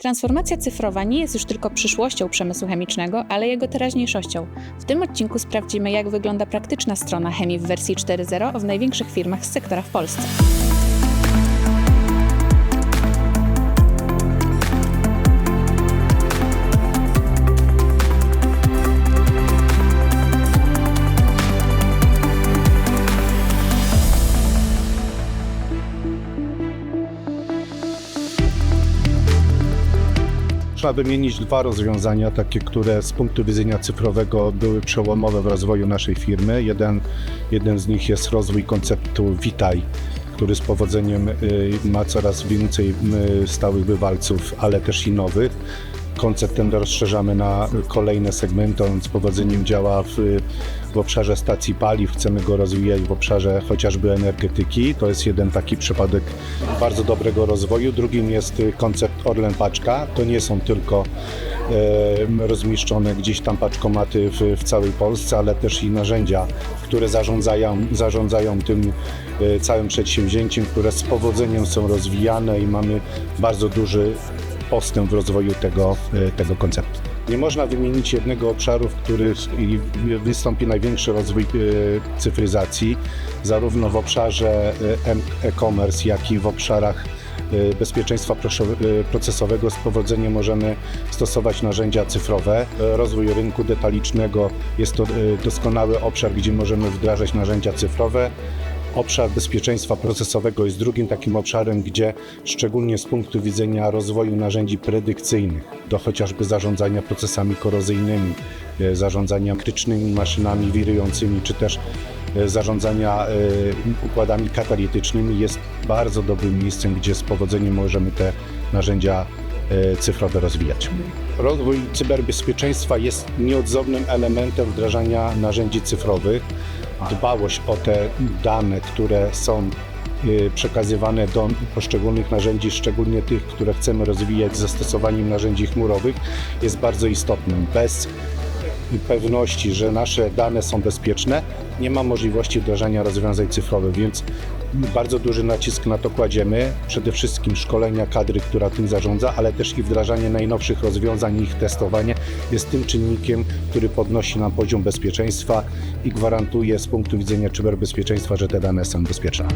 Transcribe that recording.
Transformacja cyfrowa nie jest już tylko przyszłością przemysłu chemicznego, ale jego teraźniejszością. W tym odcinku sprawdzimy, jak wygląda praktyczna strona chemii w wersji 4.0 w największych firmach z sektora w Polsce. Trzeba wymienić dwa rozwiązania, takie, które z punktu widzenia cyfrowego były przełomowe w rozwoju naszej firmy. Jeden, jeden z nich jest rozwój konceptu Witaj, który z powodzeniem y, ma coraz więcej y, stałych bywalców, ale też i nowych. Koncept ten rozszerzamy na kolejne segmenty, on z powodzeniem działa w, w obszarze stacji paliw, chcemy go rozwijać w obszarze chociażby energetyki. To jest jeden taki przypadek bardzo dobrego rozwoju. Drugim jest koncept Orlen Paczka. To nie są tylko e, rozmieszczone gdzieś tam paczkomaty w, w całej Polsce, ale też i narzędzia, które zarządzają, zarządzają tym e, całym przedsięwzięciem, które z powodzeniem są rozwijane i mamy bardzo duży postęp w rozwoju tego, e, tego konceptu. Nie można wymienić jednego obszaru, w którym wystąpi największy rozwój e, cyfryzacji, zarówno w obszarze e, e-commerce, jak i w obszarach bezpieczeństwa procesowego. Z powodzeniem możemy stosować narzędzia cyfrowe. Rozwój rynku detalicznego jest to doskonały obszar, gdzie możemy wdrażać narzędzia cyfrowe. Obszar bezpieczeństwa procesowego jest drugim takim obszarem, gdzie szczególnie z punktu widzenia rozwoju narzędzi predykcyjnych, do chociażby zarządzania procesami korozyjnymi, e, zarządzania krytycznymi maszynami wirującymi, czy też e, zarządzania e, układami katalitycznymi jest bardzo dobrym miejscem, gdzie z powodzeniem możemy te narzędzia cyfrowe rozwijać. Rozwój cyberbezpieczeństwa jest nieodzownym elementem wdrażania narzędzi cyfrowych. Dbałość o te dane, które są y, przekazywane do poszczególnych narzędzi, szczególnie tych, które chcemy rozwijać z zastosowaniem narzędzi chmurowych, jest bardzo istotnym. Bez pewności, że nasze dane są bezpieczne, nie ma możliwości wdrażania rozwiązań cyfrowych, więc bardzo duży nacisk na to kładziemy. Przede wszystkim szkolenia kadry, która tym zarządza, ale też i wdrażanie najnowszych rozwiązań, ich testowanie jest tym czynnikiem, który podnosi nam poziom bezpieczeństwa i gwarantuje z punktu widzenia cyberbezpieczeństwa, że te dane są bezpieczne.